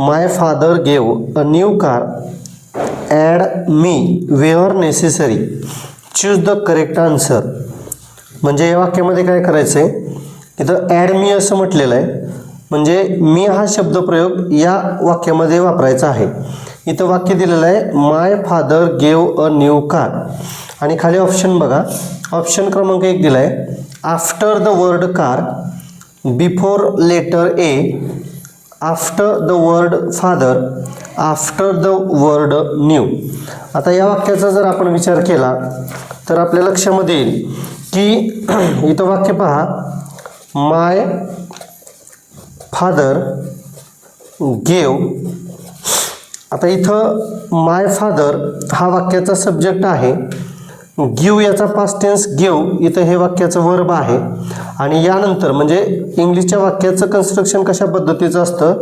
My father gave a new car add me where necessary choose the correct answer म्हणजे या वाक्यामध्ये काय करायचं आहे इथं ॲड मी असं म्हटलेलं आहे. म्हणजे मी हा शब्दप्रयोग या वाक्यामध्ये वापरायचा आहे. इथं वाक्य दिलेलं आहे my father gave a new car आणि खाली ऑप्शन बघा. ऑप्शन क्रमांक एक दिला आहे after the word car before letter A after the word father after the word new आता या वाक्याचा जर आपण विचार केला तर आपल्या लक्षामध्ये येईल की इथं वाक्य पहा. माय फादर गेव आता इथं माय फादर हा वाक्याचा सब्जेक्ट आहे. गिव याचा पास्ट टेन्स गिव इथं हे वाक्याचं वर्ब आहे. आणि यानंतर म्हणजे इंग्लिशच्या वाक्याचं कन्स्ट्रक्शन कशा पद्धतीचं असतं?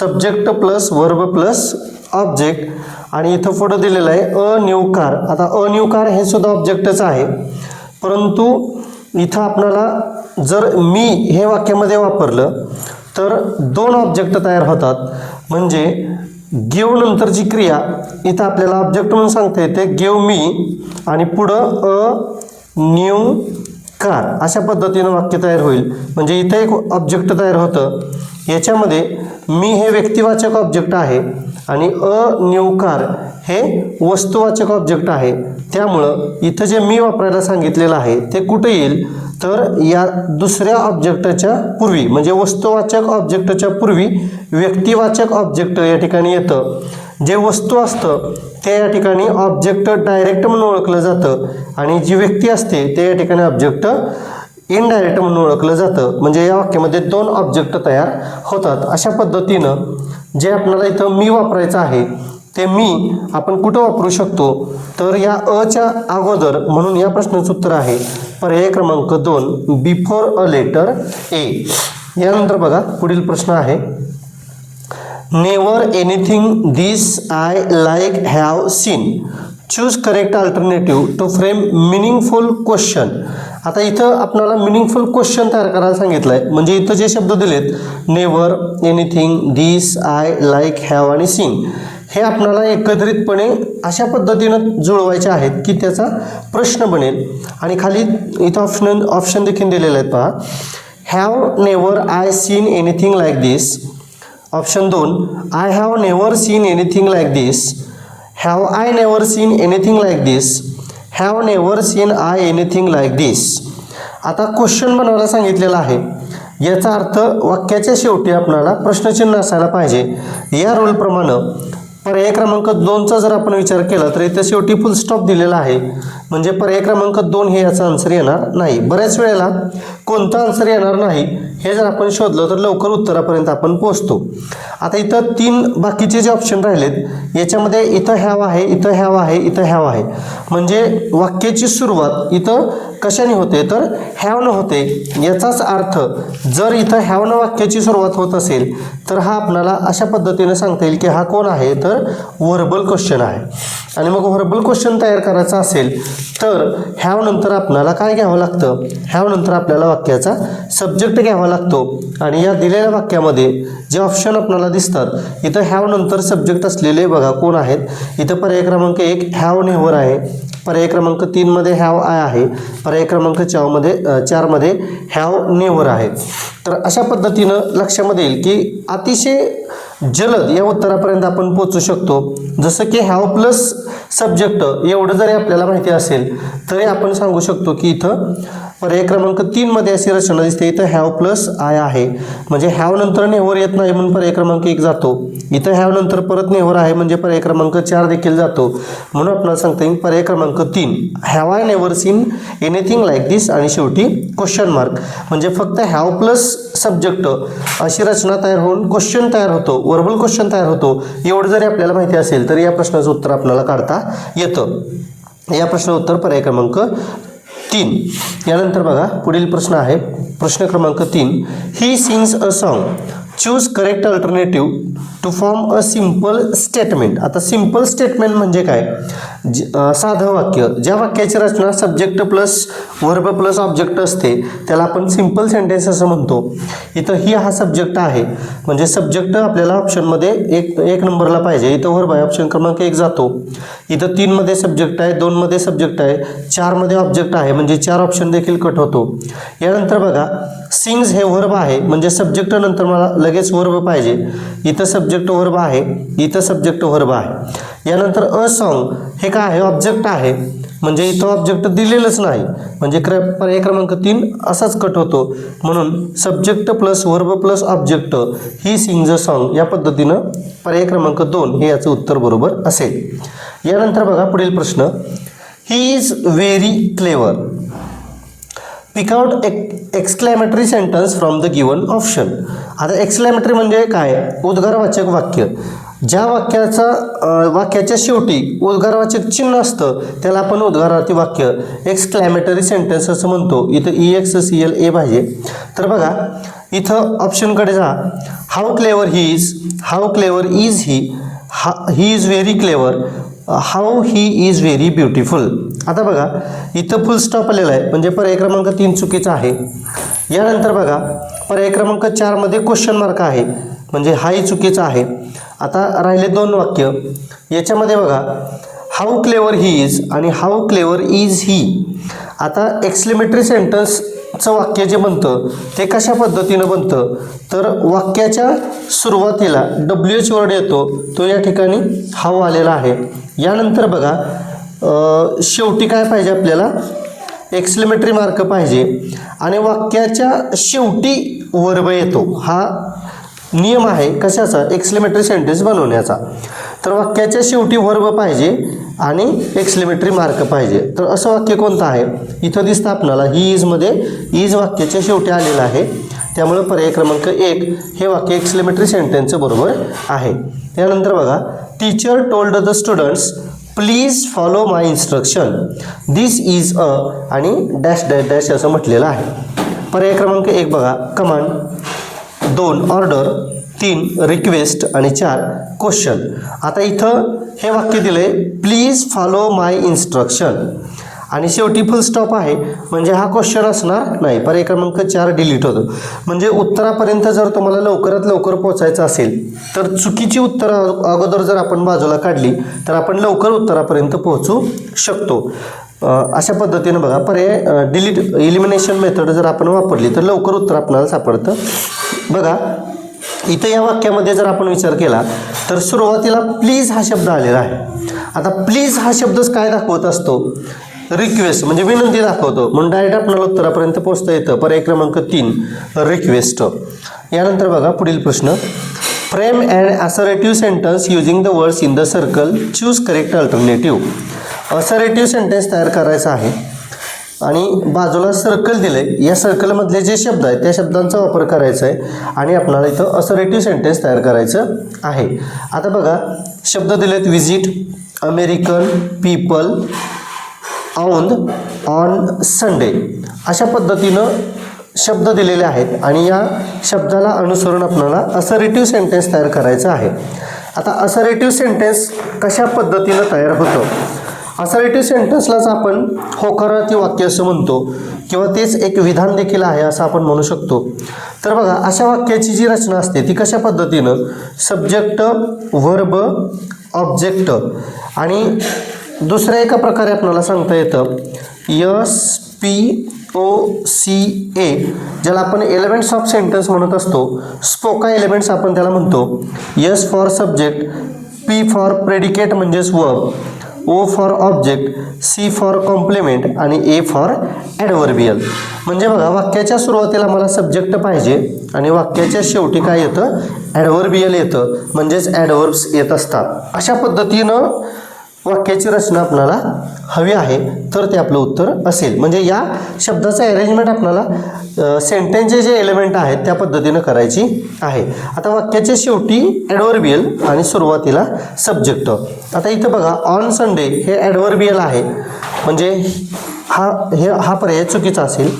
Subject plus verb plus object आणि इथं पुढं दिलेलं आहे अ न्यू कार आता अ न्यू कार हे सुद्धा ऑब्जेक्टच आहे. परंतु इथं आपणाला जर मी हे वाक्यामध्ये वापरलं तर दोन ऑब्जेक्ट तयार होतात. म्हणजे गिव नंतरची क्रिया इथं आपल्याला ऑब्जेक्ट म्हणून सांगता येते गिव मी आणि पुढं अ न्यू कार. अशा पद्धतीनं वाक्य तयार होईल. म्हणजे इथं एक ऑब्जेक्ट तयार होतं. याच्यामध्ये मी हे व्यक्तिवाचक ऑब्जेक्ट आहे आणि अनिवकार हे वस्तुवाचक ऑब्जेक्ट आहे. त्यामुळं इथं जे मी वापरायला सांगितलेलं आहे ते कुठे येईल? तर या दुसऱ्या ऑब्जेक्टच्या पूर्वी म्हणजे वस्तुवाचक ऑब्जेक्टच्या पूर्वी व्यक्तिवाचक ऑब्जेक्ट या ठिकाणी येतं. जे वस्तू असतं ते या ठिकाणी ऑब्जेक्ट डायरेक्ट म्हणून ओळखलं जातं आणि जी व्यक्ती असते ते या ठिकाणी ऑब्जेक्ट इनडायरेक्ट म्हणून ओळखलं जातं. म्हणजे या वाक्यामध्ये दोन ऑब्जेक्ट तयार होतात. अशा पद्धतीनं जे आपल्याला इथं मी वापरायचं आहे ते मी आपण कुठं वापरू शकतो? तर या अच्या अगोदर म्हणून या प्रश्नाचं उत्तर आहे. पर्याय क्रमांक दोन बिफोर अ लेटर ए यानंतर बघा पुढील प्रश्न आहे. Never anything this I like have seen choose correct alternative to frame meaningful question आता इथं आपल्याला मिनिंगफुल क्वेश्चन तयार करायला सांगितलं आहे म्हणजे इथं जे शब्द दिलेत never anything this I like have आणि सिंग हे आपल्याला एकत्रितपणे अशा पद्धतीनं जुळवायचे आहेत की त्याचा प्रश्न बनेल. आणि खाली इथं ऑप्शन ऑप्शन देखील दिलेले आहेत पहा. Have never I seen anything like this option दोन I have never seen anything like this have I never seen anything like this have never seen I anything like this आता question बनवायला सांगितलेला आहे. याचा अर्थ वाक्याच्या शेवटी आपल्याला प्रश्नचिन्ह असायला पाहिजे. या रूलप्रमाणे पर्याय क्रमांक दोनचा जर आपण विचार केला तर इथं शेवटी फुल स्टॉप दिलेला आहे. म्हणजे पर्याय क्रमांक दोन हे याचा आन्सर येणार नाही. बऱ्याच वेळेला कोणता आन्सर येणार नाही हे जर आपण शोधलं तर लवकर उत्तरापर्यंत आपण पोहोचतो. आता इथं तीन बाकीचे जे ऑप्शन राहिलेत याच्यामध्ये इथं ह्याव आहे इथं ह्याव आहे इथं ह्याव आहे. म्हणजे वाक्याची सुरुवात इथं कशाने होते तर हॅवनं होते. याचाच अर्थ जर इथं हॅवनं वाक्याची सुरुवात होत असेल तर हा आपणाला अशा पद्धतीने सांगता येईल की हा कोण आहे तर व्हर्बल क्वेश्चन आहे. आणि मग व्हर्बल क्वेश्चन तयार करायचा असेल तर ह्यानंतर आपणाला आपल्याला काय घ्यावं लागतं? ह्यानंतर आपल्याला वाक्याचा सब्जेक्ट घ्यावा लागतो. आणि या दिलेल्या वाक्यामध्ये जे ऑप्शन आपल्याला दिसतात इथं हॅव नंतर सब्जेक्ट असलेले बघा कोण आहेत? इथं पर्याय क्रमांक एक हॅव नेवर आहे. पर्याय क्रमांक तीनमध्ये हॅव आय आहे. पर्याय क्रमांक चारमध्ये चारमध्ये हॅव नेवर आहे. तर अशा पद्धतीनं लक्षामध्ये येईल की अतिशय जलद या उत्तरापर्यंत आपण पोचू शकतो. जसं की हॅव प्लस सब्जेक्ट एवढं जरी आपल्याला माहिती असेल तरी आपण सांगू शकतो की इथं पर्याय क्रमांक तीनमध्ये अशी रचना दिसते. इथं हॅव प्लस आय आहे. म्हणजे हॅव नंतर नेव्हर येत नाही म्हणून पर्याय क्रमांक एक जातो. इथं हॅव नंतर परत नेव्हर आहे म्हणजे पर्याय क्रमांक चार देखील जातो. म्हणून आपल्याला सांगता येईल पर्याय क्रमांक तीन. Have I never seen anything like this आणि शेवटी क्वेश्चन मार्क म्हणजे फक्त हॅव प्लस सब्जेक्ट अशी रचना तयार होऊन क्वेश्चन तयार होतो. वर्बल क्वेश्चन तयार होतो. एवढं जरी आपल्याला माहिती असेल तर या प्रश्नाचं उत्तर आपल्याला काढता येतं. या प्रश्नाचं उत्तर पर्याय क्रमांक तीन. यानंतर बघा पुढील प्रश्न आहे. प्रश्न क्रमांक तीन. He sings a song choose correct alternative to form a simple statement आता सिंपल स्टेटमेंट म्हणजे काय? ज साधं वाक्य. ज्या वाक्याची रचना subject plus verb plus object असते त्याला आपण सिंपल सेंटेन्स असं म्हणतो. इथं ही हा सब्जेक्ट आहे. म्हणजे सब्जेक्ट आपल्याला ऑप्शनमध्ये एक एक नंबरला पाहिजे. इथं वर्ब आहे ऑप्शन क्रमांक एक जातो. इथं तीनमध्ये सब्जेक्ट आहे दोनमध्ये सब्जेक्ट आहे चारमध्ये ऑब्जेक्ट आहे. म्हणजे चार ऑप्शन देखील कट होतो. यानंतर बघा सिंग्स हे वर्ब आहे. म्हणजे सब्जेक्ट नंतर मला लगेच वर्ब पाहिजे. इथं सब्जेक्ट वर्ब आहे इथं सब्जेक्ट वर्ब आहे. यानंतर अ सॉन्ग हे काय आहे? ऑब्जेक्ट आहे. म्हणजे इथं ऑब्जेक्ट दिलेलंच नाही. म्हणजे क्र पर्याय क्रमांक तीन असाच कट होतो. म्हणून subject plus verb plus object he sing the song या पद्धतीनं पर्याय क्रमांक दोन हे याचं उत्तर बरोबर असेल. यानंतर बघा पुढील प्रश्न. He is very clever pick out एक exclamatory sentence from the given option आता एक्सक्लॅमेटरी म्हणजे काय? उद्गारवाचक वाक्य. ज्या वाक्याचा वाक्याच्या शेवटी उद्गारवाचक चिन्ह असतं त्याला आपण उद्गारार्थी वाक्य एक्सक्लॅमेटरी सेंटेन्स असं म्हणतो. इथं E X C L A पाहिजे. तर बघा इथं ऑप्शनकडे जा. How clever he is how clever is he हा he is very clever how he is very beautiful आता बघा इथं फुल स्टॉप आलेला आहे. म्हणजे पर्याय क्रमांक तीन चुकीचा आहे. यानंतर बघा पर्याय क्रमांक चारमध्ये क्वेश्चन मार्क आहे. म्हणजे हाही चुकीचा आहे. आता राहिले दोन वाक्य. याच्यामध्ये बघा हाऊ क्लेवर ही इज आणि हाऊ क्लेवर इज ही आता एक्सलिमेटरी चं वाक्य जे बनतं ते कशा पद्धतीनं बनतं? तर वाक्याच्या सुरुवातीला डब्ल्यू एच वर्ड येतो तो या ठिकाणी हाव आलेला आहे. यानंतर बघा शेवटी काय पाहिजे आपल्याला? एक्सलिमेटरी मार्क पाहिजे. आणि वाक्याच्या शेवटी वर्ब येतो. हा नियम आहे कशाचा? एक्सलिमेटरी सेंटेन्स बनवण्याचा. तर वाक्याच्या शेवटी वर्ब पाहिजे आणि एक्सलिमेटरी मार्क पाहिजे. तर असं वाक्य कोणतं आहे? इथं दिसतं आपल्याला ही इजमध्ये इज वाक्याच्या शेवटी आलेलं आहे. त्यामुळे पर्याय क्रमांक एक हे वाक्य एक्सलिमेटरी सेंटेन्सचं बरोबर आहे. त्यानंतर बघा teacher told the students please follow my instruction this is a आणि डॅश डॅश डॅश असं म्हटलेलं आहे. पर्याय क्रमांक एक बघा. कमांड दोन ऑर्डर तीन रिक्वेस्ट आणि चार क्वेश्चन आता इथं हे वाक्य दिलं आहे प्लीज फॉलो माय इन्स्ट्रक्शन आणि शेवटी फुल स्टॉप आहे. म्हणजे हा क्वेश्चन असणार नाही. पर्याय क्रमांक चार डिलीट होतो. म्हणजे उत्तरापर्यंत जर तुम्हाला लवकरात लवकर पोचायचं असेल तर चुकीची उत्तरं अगोदर जर आपण बाजूला काढली तर आपण लवकर उत्तरापर्यंत पोहोचू शकतो. अशा पद्धतीनं बघा. पर्याय डिलीट इलिमिनेशन मेथड जर आपण वापरली तर लवकर उत्तर आपल्याला सापडतं. बघा इथं या वाक्यामध्ये जर आपण विचार केला तर सुरुवातीला प्लीज हा शब्द आलेला आहे. आता प्लीज हा शब्दच काय दाखवत असतो? रिक्वेस्ट म्हणजे विनंती दाखवतो. म्हणून डायरेक्ट आपल्याला उत्तरापर्यंत पोहोचता येतं. पर्याय क्रमांक तीन रिक्वेस्ट यानंतर बघा पुढील प्रश्न. Frame and assertive sentence using the words in the circle choose correct alternative assertive sentence तयार करायचा आहे. आणि बाजूला सर्कल दिले या सर्कलमधले जे शब्द आहेत त्या शब्दांचा वापर करायचा आहे आणि आपल्याला इथं असरेटिव्ह सेंटेन्स तयार करायचं आहे. आता बघा शब्द दिलेत visit American people Aundh on Sunday अशा पद्धतीनं शब्द दिलेले आहेत आणि या शब्दाला अनुसरून आपल्याला असरेटिव्ह सेंटेन्स तयार करायचं आहे. आता असरेटिव्ह सेंटेन्स कशा पद्धतीनं तयार होतं? असरेटिव्ह सेंटेन्सलाच आपण होकारार्थी वाक्य असं म्हणतो किंवा तेच एक विधान देखील आहे असं आपण म्हणू शकतो. तर बघा अशा वाक्याची जी रचना असते ती कशा पद्धतीनं? सब्जेक्ट वर्ब ऑब्जेक्ट आणि दुसऱ्या एका प्रकारे आपल्याला सांगता येतं S P O C A ज्याला आपण एलिमेंट्स ऑफ सेंटेन्स म्हणत असतो. स्पोका एलिमेंट्स आपण त्याला म्हणतो. S for subject P for predicate म्हणजेच verb O for object C for complement आणि ए फॉर ॲडवर्बियल म्हणजे बघा वाक्याच्या सुरुवातीला मला सब्जेक्ट पाहिजे आणि वाक्याच्या शेवटी काय येतं? ॲडवर्बियल येतं. म्हणजेच ॲडवर्ब्स येत असतात. अशा पद्धतीनं वाक्याची रचना आपल्याला हवी आहे तर ते आपलं उत्तर असेल. म्हणजे या शब्दाचं अरेंजमेंट आपल्याला सेंटेन्सचे जे एलिमेंट आहेत त्या पद्धतीनं करायची आहे. आता वाक्याच्या शेवटी ॲडवर्बियल आणि सुरुवातीला सब्जेक्ट आता इथं बघा ऑन संडे हे ॲडवर्बियल आहे. म्हणजे हा हे हा पर्याय चुकीचा असेल.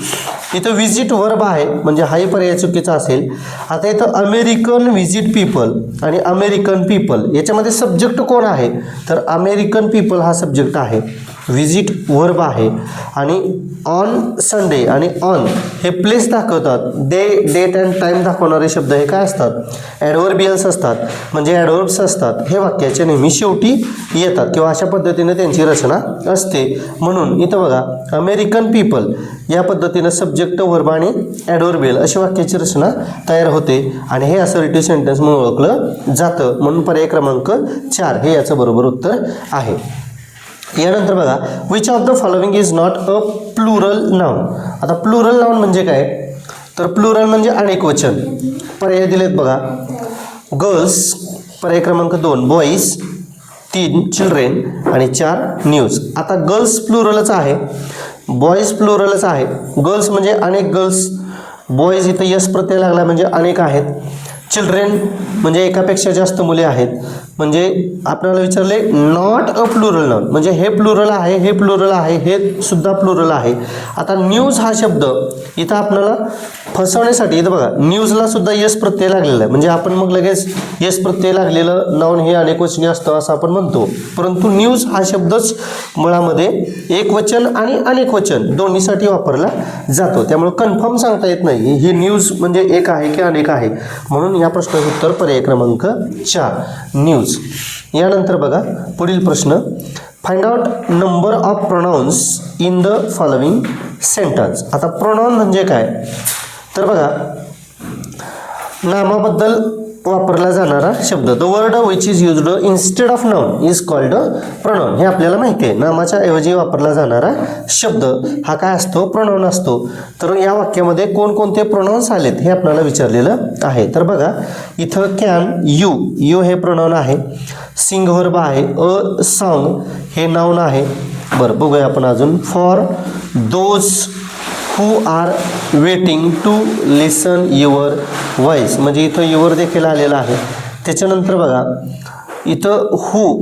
इथं विजिट वर्ब आहे म्हणजे हाही पर्याय चुकीचा असेल. आता इथं अमेरिकन विजिट पीपल आणि अमेरिकन पीपल याच्यामध्ये सब्जेक्ट कोण आहे? तर अमेरिकन पीपल हा सब्जेक्ट आहे. व्हिजिट वर्ब आहे. आणि ऑन संडे आणि ऑन हे प्लेस दाखवतात. डे डेट अँड टाईम दाखवणारे शब्द हे काय असतात? ॲडव्हर्बियल्स असतात. म्हणजे ॲडव्हर्ब्स असतात. हे वाक्याच्या नेहमी शेवटी येतात किंवा अशा पद्धतीने त्यांची रचना असते. म्हणून इथं बघा अमेरिकन पीपल या पद्धतीनं सब्जेक्ट वर्ब आणि ॲडव्हर्बियल अशी वाक्याची रचना तयार होते. आणि हे असर्टिव्ह सेंटेन्स म्हणून ओळखलं जातं. म्हणून पर्याय क्रमांक चार हे याचं बरोबर उत्तर आहे. यानंतर बघा which of the following is not a plural noun आता प्लुरल नाउन म्हणजे काय? तर प्लुरल म्हणजे अनेक वचन. पर्याय दिलेत बघा. गर्ल्स पर्याय क्रमांक दोन. बॉईज तीन. चिल्ड्रेन आणि चार. न्यूज आता गर्ल्स प्लुरलच आहे. बॉईज प्लुरलच आहे. गर्ल्स म्हणजे अनेक गर्ल्स बॉईज इथं यस प्रत्यय लागला म्हणजे अनेक आहेत. चिल्ड्रेन म्हणजे एकापेक्षा जास्त मुले आहेत. म्हणजे आपल्याला विचारले नॉट अ प्लुरल नाउन म्हणजे हे प्लुरल आहे हे प्लुरल आहे हे सुद्धा प्लुरल आहे. आता न्यूज हा शब्द इथं आपल्याला फसवण्यासाठी इथं बघा न्यूजला सुद्धा यस प्रत्यय लागलेला आहे. म्हणजे आपण मग लगेच यस प्रत्यय लागलेलं नाऊन हे अनेक वचनी असतं असं आपण म्हणतो. परंतु न्यूज हा शब्दच मुळामध्ये एक वचन आणि अनेक वचन दोन्हीसाठी वापरला जातो. त्यामुळे कन्फर्म सांगता येत नाही. ही न्यूज म्हणजे एक आहे की अनेक आहे? म्हणून या प्रश्नाचं उत्तर पर्याय क्रमांक चार न्यूज यानंतर बघा पुढील प्रश्न. Find out number of pronouns in the following sentence आता प्रोनाऊन म्हणजे काय? तर बघा नामाबद्दल वापरला जाणारा शब्द. The word which is used instead of noun is called pronoun हे आपल्याला माहिती आहे. नामाच्या ऐवजी वापरला जाणारा शब्द हा काय असतो? प्रणॉन असतो. तर या वाक्यामध्ये कोणकोणते प्रणॉन्स आलेत हे आपल्याला विचारलेलं आहे. तर बघा इथं कॅन यू यू हे प्रणॉन आहे. सिंगवर्ब आहे. अ सॉंग हे नाऊन आहे. बरं बघूया आपण अजून. For those who are waiting to listen your voice म्हणजे इथं युअर देखील आलेलं आहे. त्याच्यानंतर बघा इथं हू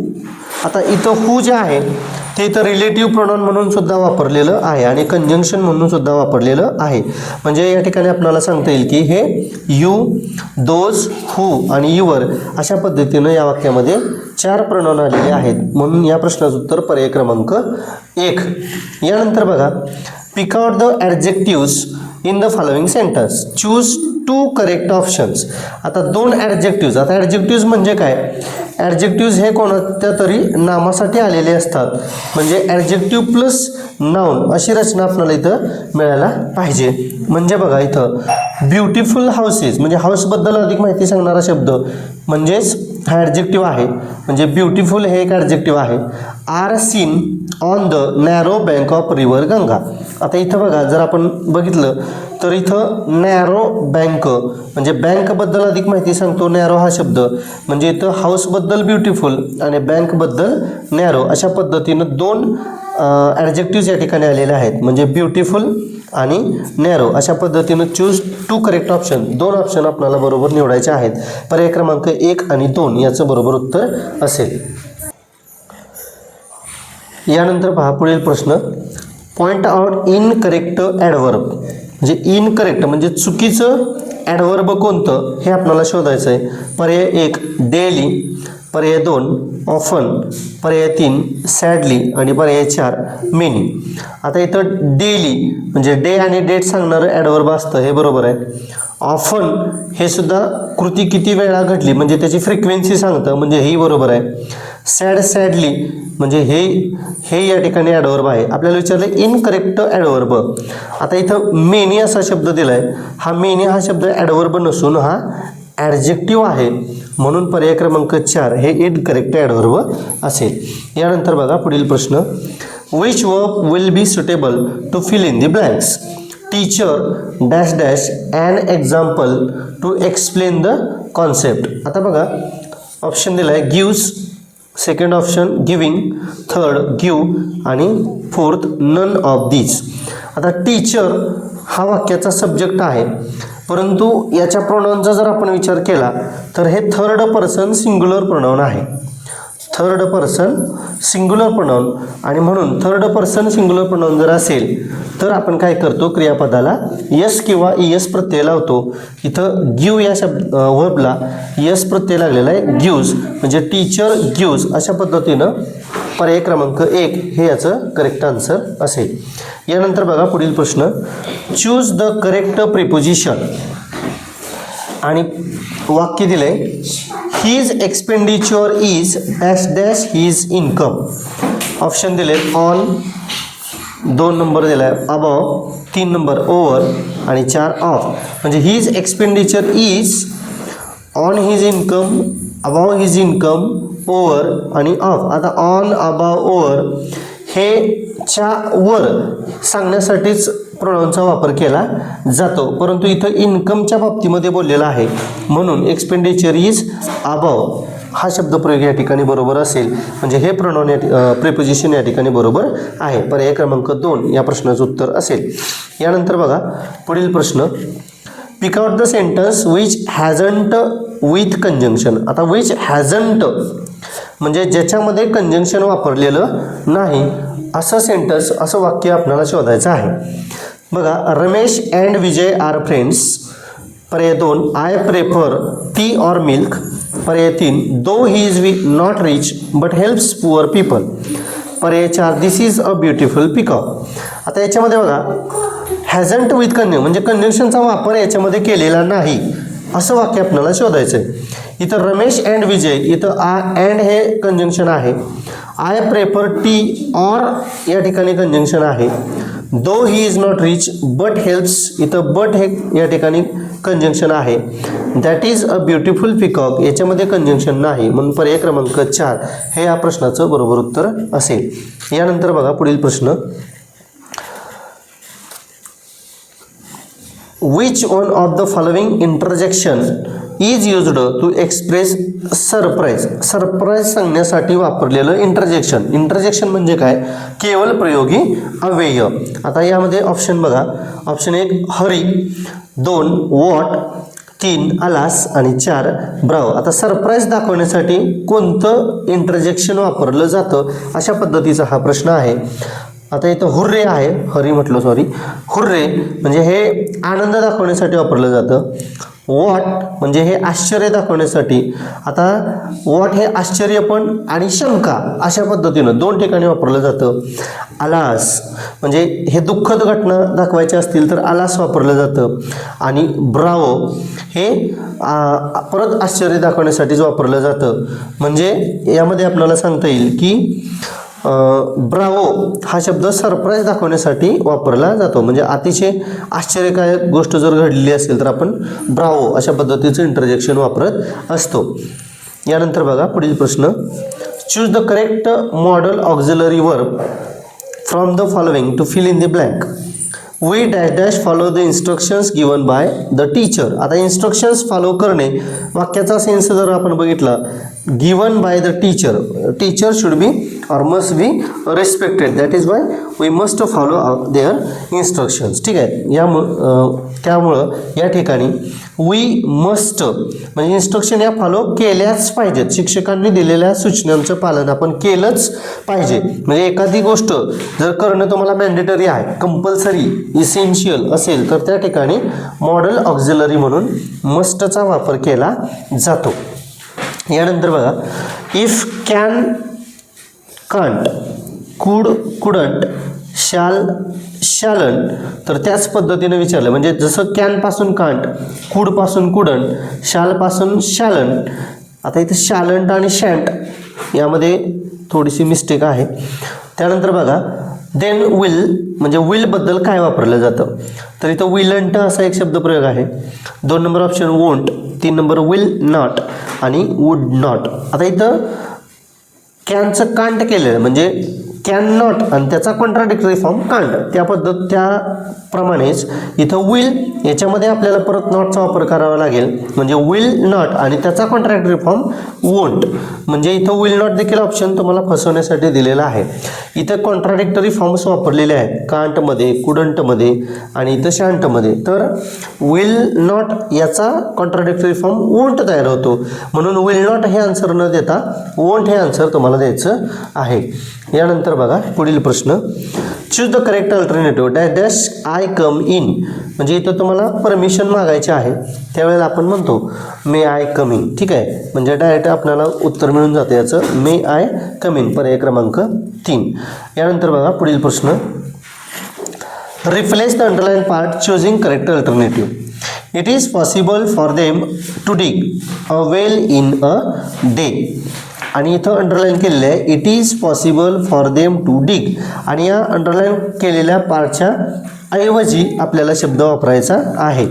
आता इथं हू जे आहे ते इथं रिलेटिव्ह प्रोनाऊन म्हणून सुद्धा वापरलेलं आहे आणि कंजंक्शन म्हणून सुद्धा वापरलेलं आहे. म्हणजे या ठिकाणी आपल्याला सांगता येईल की हे यू दोज हू आणि युअर अशा पद्धतीनं या वाक्यामध्ये चार प्रोनाऊन आलेले आहेत. म्हणून या प्रश्नाचं उत्तर पर्याय क्रमांक एक. यानंतर बघा pick out the adjectives in the following sentence choose two correct options आता दोन ॲडजेक्टिव्ज आता ॲडजेक्टिव्ज म्हणजे काय? ॲडजेक्टिव्ज हे कोणत्या तरी नामासाठी आलेले असतात. म्हणजे ॲडजेक्टिव्ह प्लस नाऊन अशी रचना आपल्याला इथं मिळायला पाहिजे. म्हणजे बघा इथं ब्युटिफुल हाऊसेस म्हणजे हाऊसबद्दल अधिक माहिती सांगणारा शब्द म्हणजेच हा ॲडजेक्टिव्ह आहे. म्हणजे ब्युटिफुल हे एक ॲडजेक्टिव्ह आहे. Are seen on the narrow bank of river Ganga आता इथं बघा जर आपण बघितलं तर इथं नॅरो बँक म्हणजे बँकबद्दल अधिक माहिती सांगतो नॅरो हा शब्द. म्हणजे इथं हाऊसबद्दल ब्युटिफुल आणि बँकबद्दल नॅरो अशा पद्धतीनं दोन ॲडजेक्टिव्ज या ठिकाणी आलेले आहेत. म्हणजे ब्युटिफुल आणि नॅरो अशा पद्धतीनं चूज टू करेक्ट ऑप्शन दोन ऑप्शन आपल्याला बरोबर निवडायचे आहेत. पर्याय क्रमांक एक आणि दोन याचं बरोबर उत्तर असेल. यानंतर पहा पुढील प्रश्न. Point out in correct adverb म्हणजे इन करेक्ट म्हणजे चुकीचं ॲडवर्ब कोणतं हे आपल्याला शोधायचं आहे पर्याय एक डेली पर्याय दोन ऑफन पर्याय तीन सॅडली आणि पर्याय चार मेनी आता इथं डेली म्हणजे डे आणि डेट सांगणारं ॲडवर्ब असतं हे बरोबर आहे. ऑफन हे सुद्धा कृती किती वेळा घडली म्हणजे त्याची फ्रिक्वेन्सी सांगतं म्हणजे हेही बरोबर आहे. सॅड सॅडली म्हणजे हे हे या ठिकाणी ॲडवर्ब आहे. आपल्याला विचारलं इनकरेक्ट ॲडवर्ब आता इथं मेनी असा शब्द दिला आहे हा मेनी हा शब्द ॲडवर्ब नसून हा ॲडजेक्टिव्ह आहे. म्हणून पर्याय क्रमांक चार हे इनकरेक्ट ॲडवर्व असेल. यानंतर बघा पुढील प्रश्न. Which verb will be suitable to fill in the blanks teacher dash dash and example to explain the concept आता बघा. ऑप्शन दिला आहे gives second option giving third give आणि फोर्थ नन ऑफ दीज आता टीचर हा वाक्याचा subject आहे. परंतु याच्या प्रोनाऊनचा जर आपण विचार केला तर हे थर्ड पर्सन सिंग्युलर प्रोनाऊन आहे. थर्ड पर्सन सिंग्युलर प्रोनाऊन आणि म्हणून थर्ड पर्सन सिंग्युलर प्रोनाऊन जर असेल तर आपण काय करतो? क्रियापदाला यस किंवा यस प्रत्यय लावतो. इथं गिव या शब्द वर्बला यस प्रत्यय लागलेला आहे. गिव्ज म्हणजे टीचर गिव्ज अशा पद्धतीनं पर्याय क्रमांक एक हे याचं करेक्ट आन्सर असेल. यानंतर बघा पुढील प्रश्न. चूज द करेक्ट प्रिपोजिशन आणि वाक्य दिले his expenditure is dash dash his income option दिले ऑन दोन नंबर दिला आहे अबव तीन नंबर ओवर आणि चार ऑफ म्हणजे his expenditure is on his income above his income over आणि ऑफ आता ऑन अबाव ओवर हे च्या वर सांगण्यासाठीच प्रोनाऊनचा वापर केला जातो. परंतु इथं इन्कमच्या बाबतीमध्ये बोललेला आहे. म्हणून एक्सपेंडिचर इज अबाव हा शब्दप्रयोग या ठिकाणी बरोबर असेल. म्हणजे हे प्रोनाऊन या प्रिपोजिशन या ठिकाणी बरोबर आहे. पर्याय क्रमांक दोन या प्रश्नाचं उत्तर असेल. यानंतर बघा पुढील प्रश्न. Pick out the sentence which hasn't with conjunction आता विच हॅझंट म्हणजे ज्याच्यामध्ये कंजंक्शन वापरलेलं नाही असं सेंटन्स असं वाक्य आपल्याला शोधायचं आहे. बघा Ramesh and Vijay are friends पर्याय दोन I prefer tea or milk पर्याय तीन though he is we not rich but helps poor people पर्याय चार this is a beautiful peacock आता याच्यामध्ये बघा हॅझंट विथ कंजंक्शन म्हणजे कंजंक्शनचा वापर याच्यामध्ये केलेला नाही. असं वाक्य आपल्याला शोधायचं आहे इथं रमेश अँड विजय इथं आ अँड हे कंजंक्शन आहे. आय प्रेफर टी ऑर या ठिकाणी कंजंक्शन आहे. Though he is not rich but helps इथं बट हे या ठिकाणी कंजंक्शन आहे. That is a beautiful peacock याच्यामध्ये कंजंक्शन नाही. म्हणून पर्याय क्रमांक चार हे या प्रश्नाचं बरोबर उत्तर असेल. यानंतर बघा पुढील प्रश्न. Which one of the following interjection is used to express surprise? Surprise सांगण्यासाठी वापरलेलं इंटरजेक्शन इंटरजेक्शन म्हणजे काय? केवळ प्रयोगी अव्यय. आता यामध्ये ऑप्शन बघा. ऑप्शन एक हरी दोन वॉट तीन अलास आणि चार ब्राव आता सरप्राईज दाखवण्यासाठी कोणतं इंटरजेक्शन वापरलं जातं? अशा पद्धतीचा हा प्रश्न आहे. आता इथं हुर्रे आहे. हरी म्हटलं सॉरी हुर्रे म्हणजे हे आनंद दाखवण्यासाठी वापरलं जातं. वॉट म्हणजे हे आश्चर्य दाखवण्यासाठी. आता वॉट हे आश्चर्य पण आणि शंका अशा पद्धतीनं दोन ठिकाणी वापरलं जातं. आलास म्हणजे हे दुःखद घटना दाखवायच्या असतील तर आलास वापरलं जातं. आणि ब्रावो हे परत आश्चर्य दाखवण्यासाठीच वापरलं जातं. म्हणजे यामध्ये आपल्याला सांगता येईल की ब्रावो हा शब्द सरप्राईज दाखवण्यासाठी वापरला जातो. म्हणजे अतिशय आश्चर्यकारक गोष्ट जर घडलेली असेल तर आपण ब्रावो अशा पद्धतीचं इंटरजेक्शन वापरत असतो. यानंतर बघा पुढील प्रश्न. Choose the correct modal auxiliary verb from the following to fill in the blank we dash dash follow the instructions given by the teacher आता इन्स्ट्रक्शन्स फॉलो करणे वाक्याचा सेन्स जर आपण बघितला given by the teacher teacher should be or must be respected that is why we must follow their instructions ठीक आहे? यामुळं त्यामुळं या ठिकाणी वी मस्ट म्हणजे इन्स्ट्रक्शन या फॉलो केल्याच पाहिजेत. शिक्षकांनी दिलेल्या सूचनांचं पालन आपण केलंच पाहिजे. म्हणजे एखादी गोष्ट जर करणं तुम्हाला मॅन्डेटरी आहे कंपल्सरी इसेन्शियल असेल तर त्या ठिकाणी मॉडल ऑक्झिलरी म्हणून मस्टचा वापर केला जातो. यानंतर बघा if can can't could couldn't shall शालन. तर त्याच पद्धतीने विचारलं. म्हणजे जसं कॅनपासून कांट कूडपासून कुडंट शालपासून शालन आता इथं शालंट आणि शँट यामध्ये थोडीशी मिस्टेक आहे. त्यानंतर बघा देन विल म्हणजे विलबद्दल काय वापरलं जातं? तर इथं विलंट असा एक शब्दप्रयोग आहे. दोन नंबर ऑप्शन वोंट तीन नंबर विल नॉट आणि वुड नॉट आता इथं कॅनचं कांट केलेलं म्हणजे कॅन नॉट आणि त्याचा कॉन्ट्राडिक्टरी फॉर्म कांड त्या पद्धत त्याप्रमाणेच इथं विल याच्यामध्ये आपल्याला परत नॉटचा वापर करावा लागेल. म्हणजे विल नॉट आणि त्याचा कॉन्ट्राडिक्टरी फॉर्म वोंट म्हणजे इथं विल नॉट देखील ऑप्शन तुम्हाला फसवण्यासाठी दिलेला आहे. इथं कॉन्ट्राडिक्टरी फॉर्म्स वापरलेले आहेत. कांटमध्ये कुडंटमध्ये आणि इथं शांटमध्ये तर विल नॉट याचा कॉन्ट्राडिक्टरी फॉर्म वोंट तयार होतो. म्हणून विल नॉट हे आन्सर न देता वोंट हे आन्सर तुम्हाला द्यायचं आहे. यानंतर बघा पुढील प्रश्न. Choose the correct alternative dash dash I come in म्हणजे इथं तुम्हाला परमिशन मागायचे आहे. त्यावेळेला आपण म्हणतो मे आय कम इन ठीक आहे? म्हणजे डायरेक्ट आपल्याला उत्तर मिळून जातं याचं. मे आय कम इन पर्याय क्रमांक तीन. यानंतर बघा पुढील प्रश्न. Replace the underline part choosing correct alternative it is possible for them to dig a well in a day आणि इथं अंडरलाईन केलेलं आहे it is possible for them to dig आणि या अंडरलाईन केलेल्या पार्टच्या ऐवजी आपल्याला शब्द वापरायचा आहे.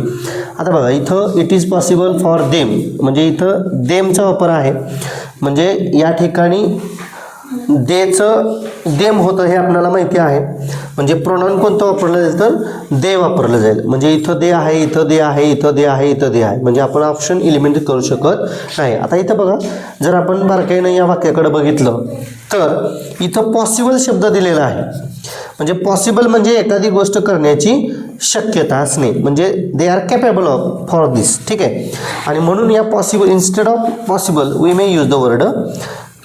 आता बघा इथं it is possible for them म्हणजे इथं देमचा वापर आहे. म्हणजे या ठिकाणी देचं देम होतं हे आपल्याला माहिती आहे. म्हणजे प्रोनाउन कोणतं वापरलं जाईल तर? दे वापरलं जाईल. म्हणजे इथं दे आहे इथं दे आहे इथं दे आहे इथं दे आहे. म्हणजे आपण ऑप्शन इलिमेंट करू शकत नाही. आता इथं बघा जर आपण बारकाईनं या वाक्याकडे बघितलं तर इथं पॉसिबल शब्द दिलेला आहे. म्हणजे पॉसिबल म्हणजे एखादी गोष्ट करण्याची शक्यता असणे. म्हणजे they are capable of for this ठीक आहे? आणि म्हणून या possible instead of possible we may use the word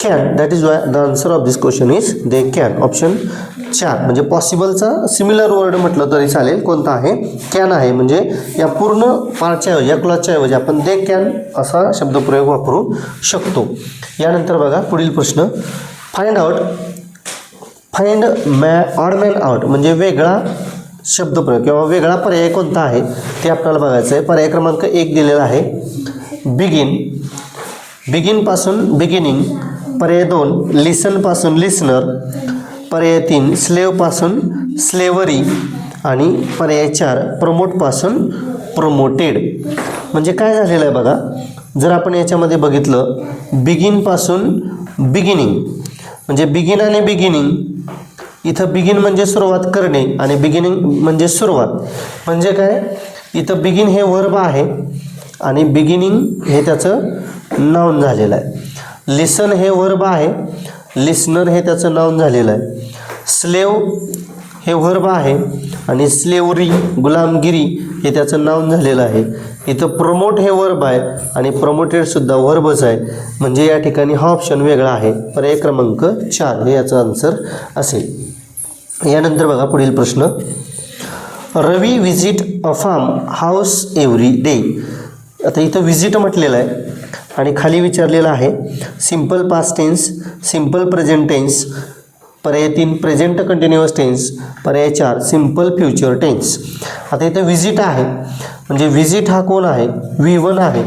can that is why the answer of this question is they can option चार. म्हणजे पॉसिबलचा सिमिलर वर्ड म्हटलं तरी चालेल. कोणता आहे? कॅन आहे. म्हणजे या पूर्ण पार्टच्या ऐवजी या क्लॉजच्या ऐवजी आपण दे कॅन असा शब्दप्रयोग वापरू शकतो. यानंतर बघा पुढील प्रश्न. फाइंड आउट फाइंड मॅ ऑड मॅन आउट म्हणजे वेगळा शब्दप्रयोग किंवा वेगळा पर्याय कोणता आहे? ते आपल्याला बघायचं आहे. पर्याय क्रमांक एक दिलेला आहे. बिगिन बिगिनपासून बिगिनिंग पर्याय दोन लिसनपासून लिसनर पर्याय तीन स्लेवपासून स्लेवरी आणि पर्याय चार प्रमोटपासून प्रमोटेड. म्हणजे काय झालेलं आहे बघा? जर आपण याच्यामध्ये बघितलं बिगिनपासून बिगिनिंग. म्हणजे बिगिन आणि बिगिनिंग. इथं बिगिन म्हणजे सुरुवात करणे आणि बिगिनिंग म्हणजे सुरुवात. म्हणजे काय? इथं बिगिन हे वर्ब आहे आणि बिगिनिंग हे त्याचं नाऊन झालेलं आहे. लिसन हे वर्ब आहे. लिसनर हे त्याचं नाव झालेलं आहे. स्लेव हे वर्ब आहे आणि स्लेवरी गुलामगिरी हे त्याचं नाव झालेलं आहे. इथं प्रमोट हे वर्ब आहे आणि प्रमोटेडसुद्धा वर्बच आहे. म्हणजे या ठिकाणी हा ऑप्शन वेगळा आहे. पर्याय क्रमांक चार हे याचं आन्सर असेल. यानंतर बघा पुढील प्रश्न. Ravi visit a farm house every day आता इथं विजिट म्हटलेलं आहे. आणि खाली विचारलेलं आहे simple past tense simple present tense पर्याय तीन प्रेझेंट कंटिन्युअस टेन्स पर्याय चार सिंपल फ्युचर टेन्स आता इथं व्हिजिट आहे. म्हणजे व्हिजिट हा कोण आहे? व्ही वन आहे.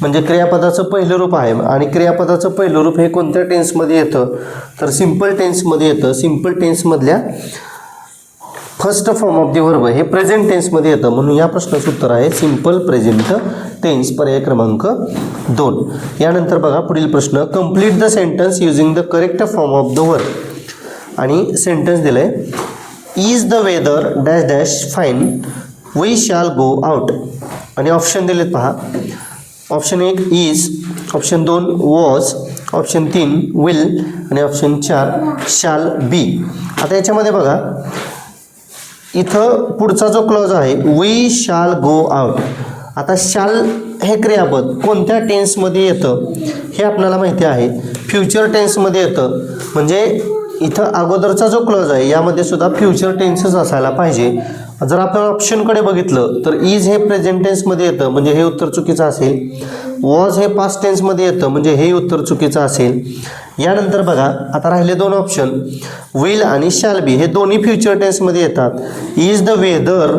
म्हणजे क्रियापदाचं पहिलं रूप आहे आणि क्रियापदाचं पहिलं रूप हे कोणत्या टेन्समध्ये येतं? तर सिंपल टेन्समध्ये येतं. सिंपल टेन्समधल्या first form of the verb हे प्रेझेंट टेन्समध्ये येतं. म्हणून या प्रश्नाचं उत्तर आहे सिंपल प्रेझेंट टेन्स पर्याय क्रमांक दोन. यानंतर बघा पुढील प्रश्न. Complete the sentence using the correct form of the verb आणि सेंटन्स दिलं आहे is the weather dash dash fine we shall go out आणि ऑप्शन दिलेत पहा. ऑप्शन एक इज ऑप्शन दोन वॉज ऑप्शन तीन विल आणि ऑप्शन चार शाल बी आता याच्यामध्ये बघा इथं पुढचा जो क्लॉज आहे वी शाल गो आउट आता शाल हे क्रियापद कोणत्या टेन्समध्ये येतं हे आपल्याला माहिती आहे. फ्युचर टेन्समध्ये येतं. म्हणजे इथं अगोदरचा जो क्लॉज आहे यामध्ये सुद्धा फ्युचर टेन्सच असायला पाहिजे. जर आपण ऑप्शनकडे बघितलं तर इज हे प्रेझेंट टेन्समध्ये येतं. म्हणजे हे उत्तर चुकीचं असेल. वॉज हे पास्ट टेन्समध्ये येतं म्हणजे हे उत्तर चुकीचं असेल. यानंतर बघा आता राहिले दोन ऑप्शन विल आणि शाल बी हे दोन्ही फ्युचर टेन्समध्ये येतात. इज द वेदर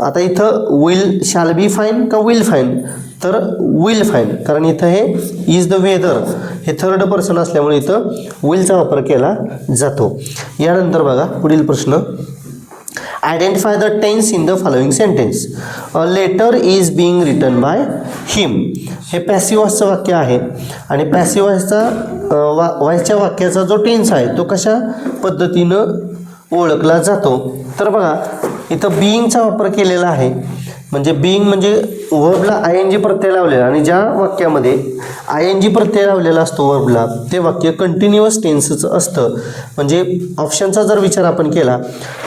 आता इथं विल शाल बी फाईन का विल फाईन तर विल फाईन कारण इथं हे इज द वेदर हे थर्ड पर्सन असल्यामुळे इथं विलचा वापर केला जातो. यानंतर बघा पुढील प्रश्न. Identify the tense in the following sentence A letter is being written by him हे पॅसिवॉसचं वाक्य आहे. आणि पॅसिवॉसचा वा व्हायच्या वाक्याचा जो टेन्स आहे तो कशा पद्धतीनं ओळखला जातो? तर बघा इथं बिईंगचा वापर केलेला आहे. म्हणजे बिईंग म्हणजे वर्बला आय एन जी प्रत्यय लावलेला आणि ज्या वाक्यामध्ये आय एन जी प्रत्यय लावलेला असतो वर्बला ते वाक्य कंटिन्युअस टेन्सचं असतं. म्हणजे ऑप्शनचा जर विचार आपण केला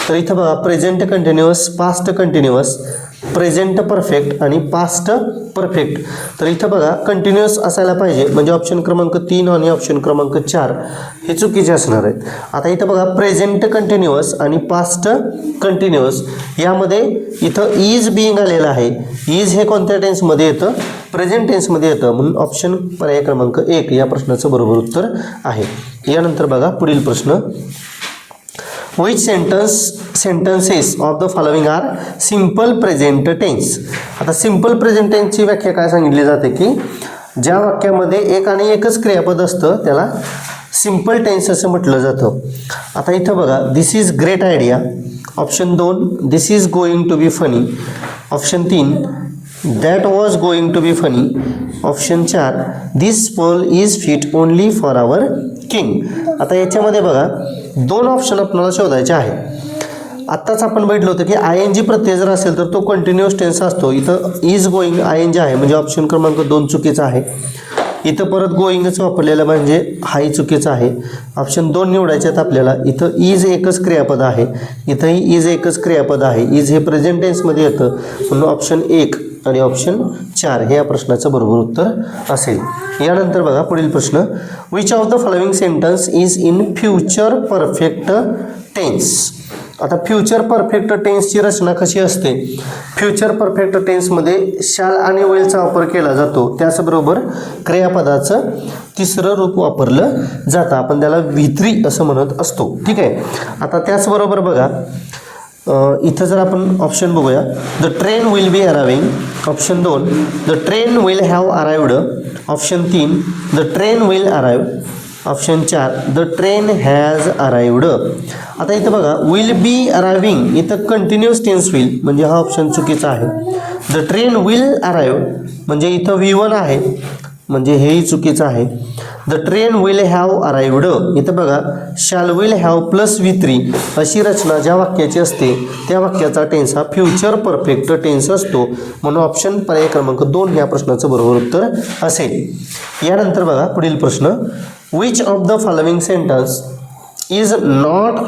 तर इथं बघा present continuous past continuous present perfect आणि पास्ट परफेक्ट. तर इथं बघा कंटिन्युअस असायला पाहिजे. म्हणजे ऑप्शन क्रमांक तीन आणि ऑप्शन क्रमांक चार हे चुकीचे असणार आहेत. आता इथं बघा प्रेझेंट कंटिन्युअस आणि पास्ट कंटिन्युअस यामध्ये इथं इज बिईंग आलेलं आहे. इज हे कोणत्या टेन्समध्ये येतं? प्रेझेंट टेन्समध्ये येतं. म्हणून ऑप्शन पर्याय क्रमांक एक या प्रश्नाचं बरोबर उत्तर आहे. यानंतर बघा पुढील प्रश्न. Which sentence sentences of the following are simple present tense आता सिंपल प्रेझेंट टेन्सची व्याख्या काय सांगितली जाते की ज्या वाक्यामध्ये एक आणि एकच क्रियापद असतं त्याला सिंपल टेन्स असं म्हटलं जातं. आता इथं बघा this is great idea option दोन this is going to be funny option तीन that was going to be funny option चार this pole is fit only for our king आता याच्यामध्ये बघा दोन ऑप्शन आपल्याला शोधायचे आहे आत्ताच आपण बघितलं होतं की आय एन जी प्रत्यय जर असेल तर तो कंटिन्युअस टेन्स असतो. इथं is going I N G आहे म्हणजे ऑप्शन क्रमांक दोन चुकीचा आहे. इथं परत गोईंगच वापरलेलं म्हणजे हाही चुकीचं आहे. ऑप्शन दोन निवडायचे आहेत आपल्याला. इथं इज एकच क्रियापद आहे. इथंही इज एकच क्रियापद आहे. इज हे प्रेझेंट टेन्समध्ये येतं. म्हणून ऑप्शन एक आणि ऑप्शन चार हे या प्रश्नाचं बरोबर उत्तर असेल. यानंतर बघा पुढील प्रश्न. Which of the following sentence is in future perfect tense आता फ्युचर परफेक्ट टेन्सची रचना कशी असते? फ्युचर परफेक्ट टेन्समध्ये शाल आणि वेलचा वापर केला जातो. त्याचबरोबर क्रियापदाचं तिसरं रूप वापरलं जातं. आपण त्याला वित्री असं म्हणत असतो. ठीक आहे? आता त्याचबरोबर बघा इथं जर आपण ऑप्शन बघूया. The train will be arriving option दोन. The train will have arrived option तीन. The train will arrive option चार द ट्रेन हॅज अराईव्ड. आता इथं बघा विल बी अरायविंग इथं कंटिन्युअस टेन्स विल म्हणजे हा ऑप्शन चुकीचा आहे. द ट्रेन विल अराईव्ह म्हणजे इथं व्ही वन आहे. म्हणजे हेही चुकीचं आहे. The train will have arrived इथं बघा shall will have plus V three अशी रचना ज्या वाक्याची असते त्या वाक्याचा टेन्स हा फ्युचर परफेक्ट टेन्स असतो. म्हणून ऑप्शन पर्याय क्रमांक दोन या प्रश्नाचं बरोबर उत्तर असेल. यानंतर बघा पुढील प्रश्न. Which of the following sentence is not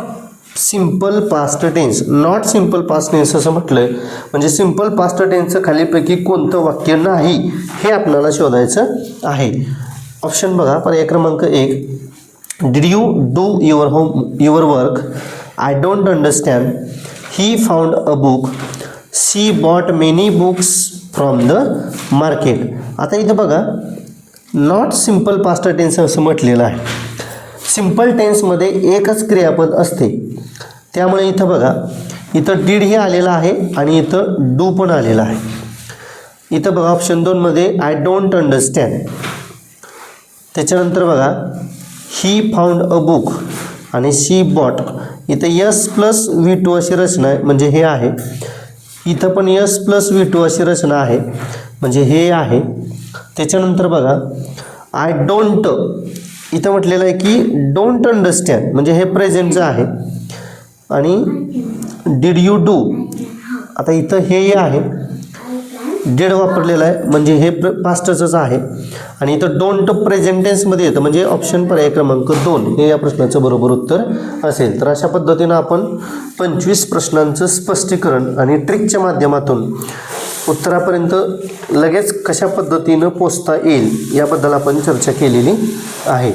simple past tense not simple past tense असं म्हटलंय. म्हणजे सिंपल पास्ट टेन्सचं खालीपैकी कोणतं वाक्य नाही हे आपल्याला शोधायचं आहे. ऑप्शन बघा पर्याय क्रमांक एक. Did you do your home your work I don't understand he found a book she bought many books from the market आता इथं बघा नॉट सिंपल पास्ट टेन्स असं म्हटलेलं आहे. सिंपल टेन्समध्ये एकच क्रियापद असते. त्यामुळे इथं बघा इथं डीड हे आलेलं आहे आणि इथं डू पण आलेलं आहे. इथं बघा ऑप्शन दोनमध्ये आय डोंट अंडरस्टँड त्याच्यानंतर बघा ही फाउंड अ बुक आणि शी बॉट इथं यस प्लस व्ही टू अशी रचना आहे म्हणजे हे आहे. इथं पण यस प्लस व्ही टू अशी रचना आहे म्हणजे हे आहे. त्याच्यानंतर बघा आय डोंट इथं म्हटलेलं आहे की डोंट अंडरस्टँड म्हणजे हे प्रेझेंटचं आहे. आणि डीड यू डू आता इथं हे आहे. डेड वापरलेलं आहे म्हणजे हे प्र पास्टचंच आहे. आणि इथं डोंट प्रेझेंटेन्समध्ये येतं म्हणजे ऑप्शन पर्याय क्रमांक दोन हे या प्रश्नाचं बरोबर उत्तर असेल. तर अशा पद्धतीनं आपण पंचवीस प्रश्नांचं स्पष्टीकरण आणि ट्रिकच्या माध्यमातून उत्तरापर्यंत लगेच कशा पद्धतीनं पोचता येईल याबद्दल आपण चर्चा केलेली आहे.